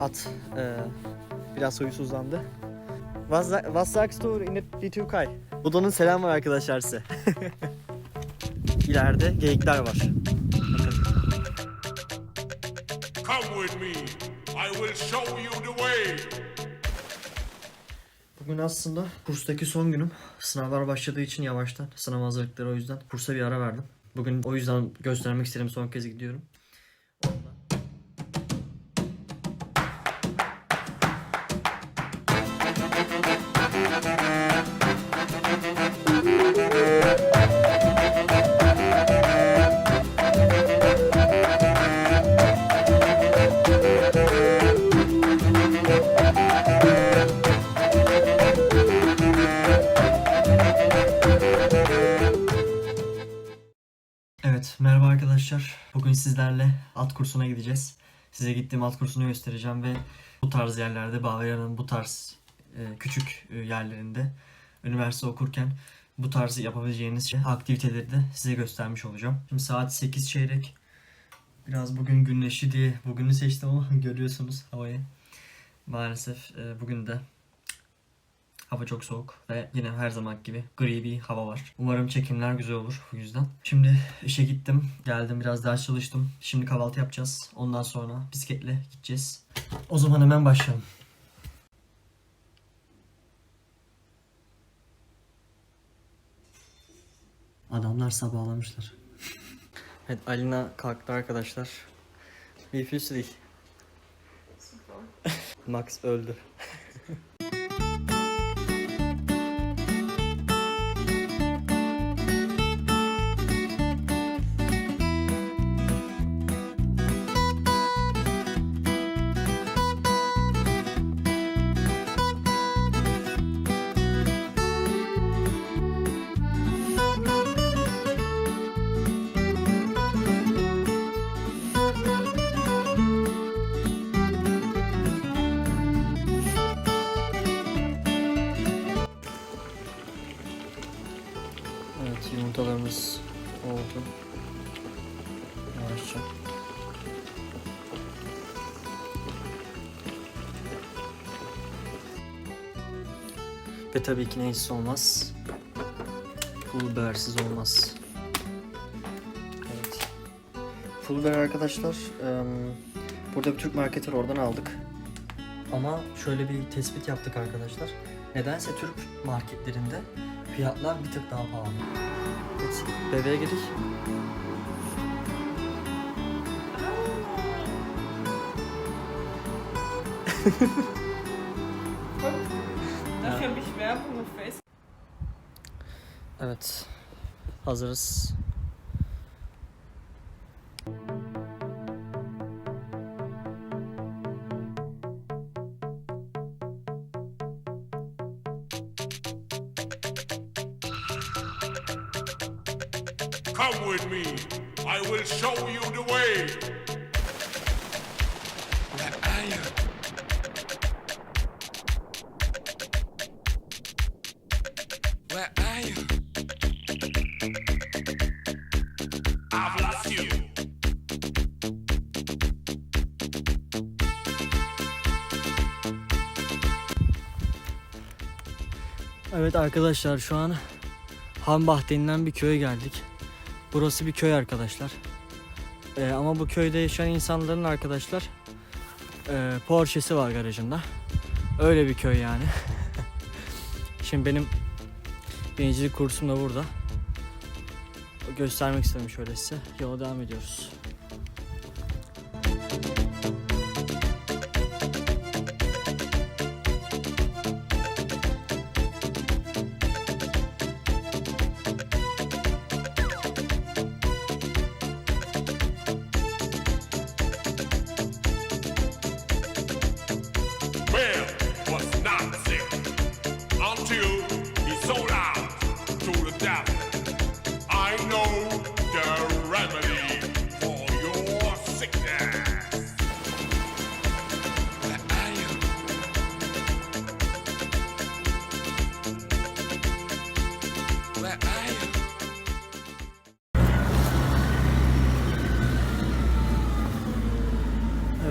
At e, biraz huysuzlandı. Was, was sagst du in die Türkei? Buda'nın selam var arkadaşlar size. İleride geyikler var. Bakın. Come with me. I will show you the way. Bugün aslında kurstaki son günüm. Sınavlar başladığı için yavaştan sınav hazırlıkları o yüzden kursa bir ara verdim. Bugün o yüzden göstermek istedim son kez gidiyorum. Evet, merhaba arkadaşlar. Bugün sizlerle at kursuna gideceğiz. Size gittiğim at kursunu göstereceğim ve bu tarz yerlerde, Bavyera'nın bu tarz küçük e, yerlerinde üniversite okurken bu tarz yapabileceğiniz şey, aktiviteleri de size göstermiş olacağım. Şimdi saat 8 çeyrek. Biraz bugün güneşli diye bugünü seçtim ama görüyorsunuz havayı. Maalesef e, bugün de Hava çok soğuk ve yine her zaman gibi gri bir hava var. Umarım çekimler güzel olur bu yüzden. Şimdi işe gittim, geldim biraz ders çalıştım. Şimdi kahvaltı yapacağız. Ondan sonra bisikletle gideceğiz. O zaman hemen başlayalım. Adamlar sabahlamışlar. Evet Alina kalktı arkadaşlar. Fühlst du dich? Max öldü. Tabii ki neyse olmaz. Pul bibersiz olmaz. Evet. Pul biber arkadaşlar burada bir Türk marketi var oradan aldık. Ama şöyle bir tespit yaptık arkadaşlar. Nedense Türk marketlerinde fiyatlar bir tık daha pahalı. Evet, bebeğe girdik. Darf ich mich Werbung auf Facebook? Evet. Hazırız. Come with me. I will show you the way. Evet arkadaşlar şu an Hambah denilen bir köye geldik. Burası bir köy arkadaşlar. Ee, ama bu köyde yaşayan insanların arkadaşlar e, Porsche'si var garajında. Öyle bir köy yani. Şimdi benim binicilik kursum da burada. Göstermek istedim şöyle size. Yola devam ediyoruz.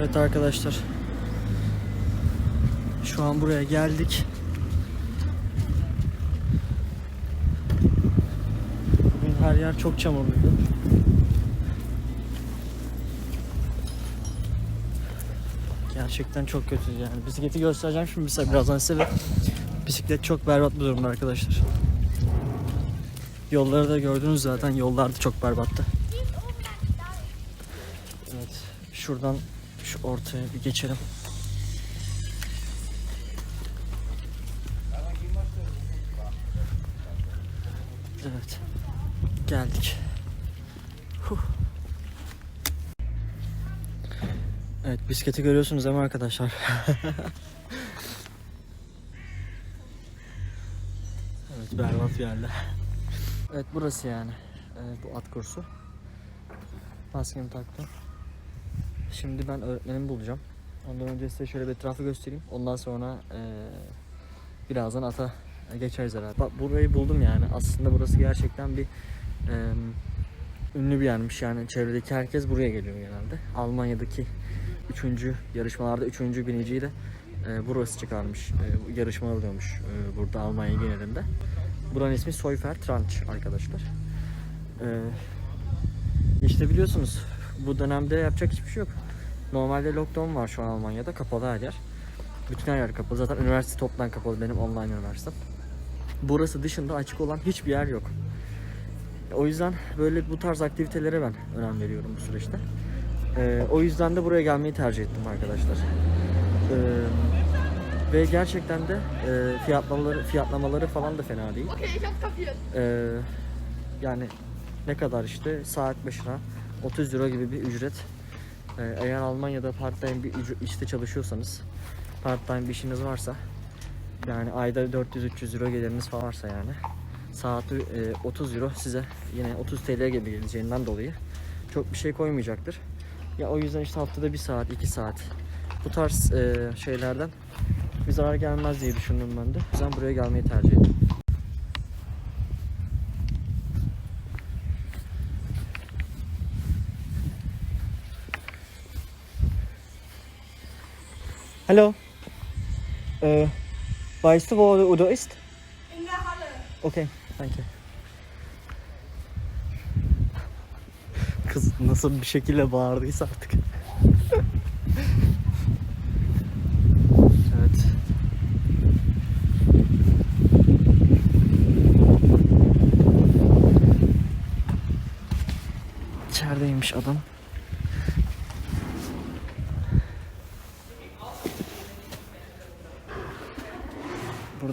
Evet arkadaşlar. Şu an buraya geldik. Bugün her yer çok çamurluydu. Gerçekten çok kötü yani. Bisikleti göstereceğim şimdi bize birazdan size. Bisiklet çok berbat bir durumda arkadaşlar. Yolları da gördünüz zaten. Yollar da çok berbattı. Evet. Şuradan şu ortaya bir geçelim. Evet. Geldik. Huh. Evet bisikleti görüyorsunuz mi arkadaşlar? evet berbat bir yerde. Evet burası yani. Ee, bu at kursu. Maskemi taktım. Şimdi ben öğretmenimi bulacağım. Ondan önce size şöyle bir etrafı göstereyim. Ondan sonra eee, birazdan ata geçeriz herhalde. Bak burayı buldum yani. Aslında burası gerçekten bir eee, ünlü bir yermiş. Yani çevredeki herkes buraya geliyor genelde. Almanya'daki üçüncü yarışmalarda üçüncü biniciyi de eee, burası çıkarmış. Bu yarışma oluyormuş eee, burada Almanya genelinde. Buranın ismi Soyfer Tranch arkadaşlar. Eee işte biliyorsunuz bu dönemde yapacak hiçbir şey yok. Normalde lockdown var şu an Almanya'da. Kapalı her yer. Bütün her yer kapalı. Zaten üniversite toptan kapalı benim online üniversitem. Burası dışında açık olan hiçbir yer yok. O yüzden böyle bu tarz aktivitelere ben önem veriyorum bu süreçte. Ee, o yüzden de buraya gelmeyi tercih ettim arkadaşlar. Ee, ve gerçekten de e, fiyatlamaları, fiyatlamaları falan da fena değil. Ee, yani ne kadar işte saat başına 30 euro gibi bir ücret. Ee, eğer Almanya'da part time bir işte çalışıyorsanız, part time bir işiniz varsa yani ayda 400-300 euro geliriniz falan varsa yani saati e, 30 euro size yine 30 TL gibi geleceğinden dolayı çok bir şey koymayacaktır. Ya o yüzden işte haftada bir saat, iki saat bu tarz e, şeylerden bir zarar gelmez diye düşündüm ben de. O yüzden buraya gelmeyi tercih ettim. Hallo. Äh, weißt du, wo Udo ist? In der Halle. Okay, danke. Kız nasıl bir şekilde bağırdıysa artık. evet. İçerideymiş adam.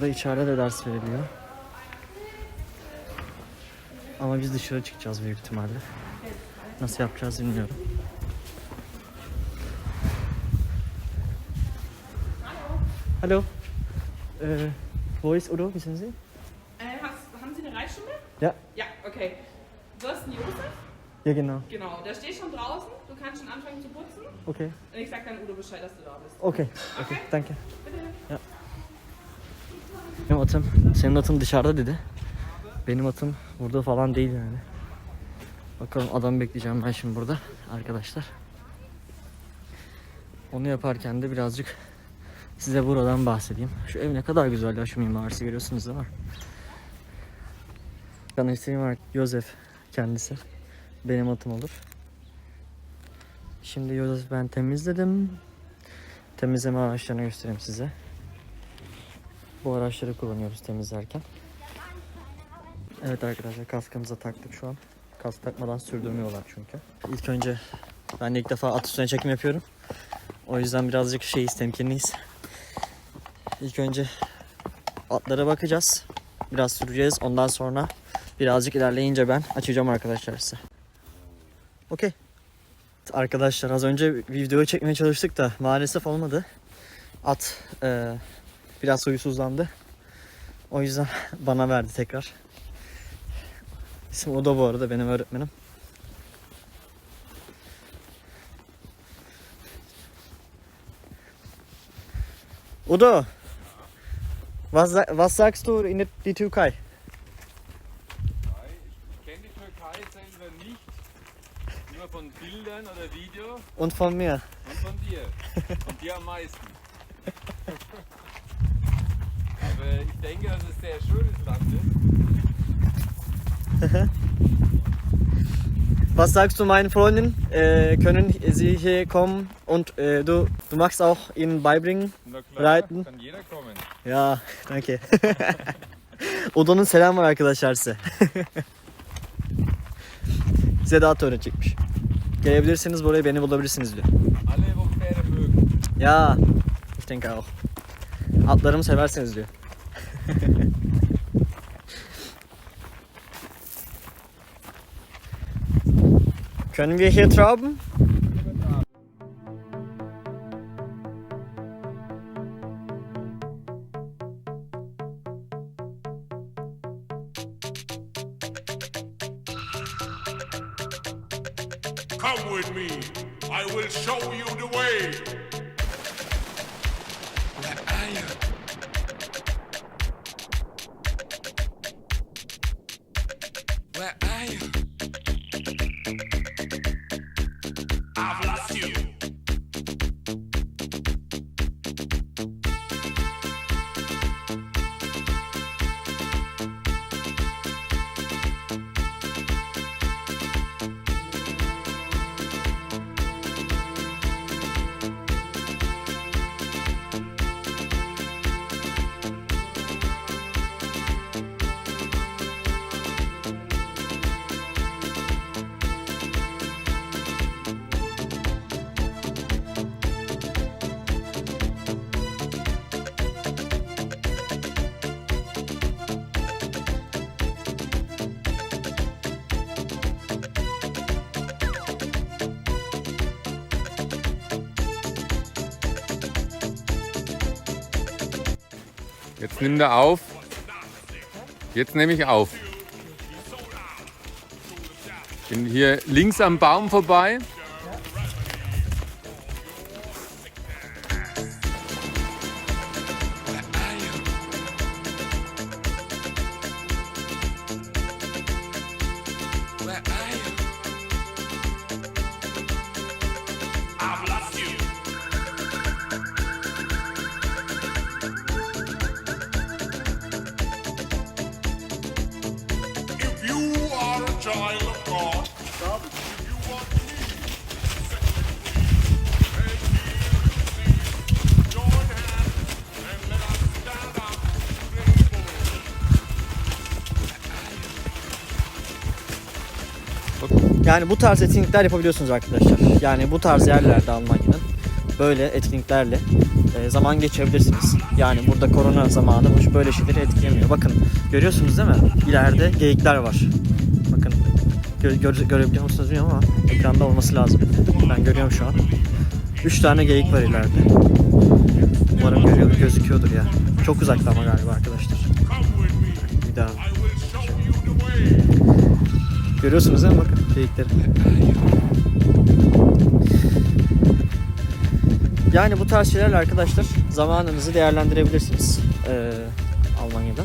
Burada içeride de ders veriliyor. Ama biz dışarı çıkacağız büyük ihtimalle. Nasıl yapacağız bilmiyorum. Hallo. Äh, wo ist Udo? Wissen Sie? Äh, hast, haben Sie eine Reitstunde? Ja. Ja, okay. Du hast einen Josef? Ja, genau. Genau, der steht schon draußen. Du kannst schon anfangen zu putzen. Okay. Und ich sag dann Udo Bescheid, dass du da bist. Okay. Okay. Danke. Bitte. Ja. Benim atım, senin atın dışarıda dedi. Benim atım burada falan değil yani. Bakalım adam bekleyeceğim ben şimdi burada arkadaşlar. Onu yaparken de birazcık size buradan bahsedeyim. Şu ev ne kadar güzel ya şu mimarisi görüyorsunuz değil mi? Tanıştırayım var Yosef kendisi. Benim atım olur. Şimdi Yosef ben temizledim. Temizleme araçlarını göstereyim size. Bu araçları kullanıyoruz temizlerken. Evet arkadaşlar kaskımıza taktık şu an. Kask takmadan sürdürmüyorlar çünkü. İlk önce ben de ilk defa at üstüne çekim yapıyorum. O yüzden birazcık şeyiz temkinliyiz. İlk önce atlara bakacağız. Biraz süreceğiz. Ondan sonra birazcık ilerleyince ben açacağım arkadaşlar size. Okey. Arkadaşlar az önce bir video çekmeye çalıştık da maalesef olmadı. At eee biraz huysuzlandı. O yüzden bana verdi tekrar. İsmi o da bu arada benim öğretmenim. Udo, was, was sagst du in die Türkei? Ich kenne die Türkei selber nicht, nur von Bildern oder Video Und von mir. und von dir. Von dir am meisten. Aber ich denke, dass es sehr schönes Land ist. Was sagst du meinen Freunden? Äh, können sie hier kommen und äh, du, du magst auch ihnen beibringen? Na klar, Reiten. kann jeder kommen. Ya, danke. Odanın selam var arkadaşlar size. size daha da öğretecekmiş. Gelebilirsiniz buraya beni bulabilirsiniz diyor. Ya, ich denke auch. Atlarımı seversiniz diyor. Können wir hier Trauben? Come with me. I will show you the way. Jetzt nimmt er auf. Jetzt nehme ich auf. Bin hier links am Baum vorbei. Yani bu tarz etkinlikler yapabiliyorsunuz arkadaşlar. Yani bu tarz yerlerde Almanya'nın böyle etkinliklerle e, zaman geçirebilirsiniz. Yani burada korona zamanı bu böyle şeyleri etkilemiyor. Bakın görüyorsunuz değil mi? İleride geyikler var. Bakın gö- gö- görebiliyor musunuz bilmiyorum ama ekranda olması lazım. Ben görüyorum şu an. 3 tane geyik var ileride. Umarım görüyor, gözüküyordur ya. Çok uzakta ama galiba arkadaşlar. Bir daha. Görüyorsunuz değil mi? Bakın geyikleri. Yani bu tarz şeylerle arkadaşlar zamanınızı değerlendirebilirsiniz ee, Almanya'da.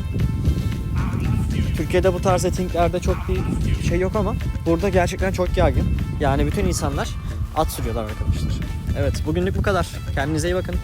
Türkiye'de bu tarz etkinliklerde çok bir şey yok ama burada gerçekten çok yaygın. Yani bütün insanlar at sürüyorlar arkadaşlar. Evet bugünlük bu kadar. Kendinize iyi bakın.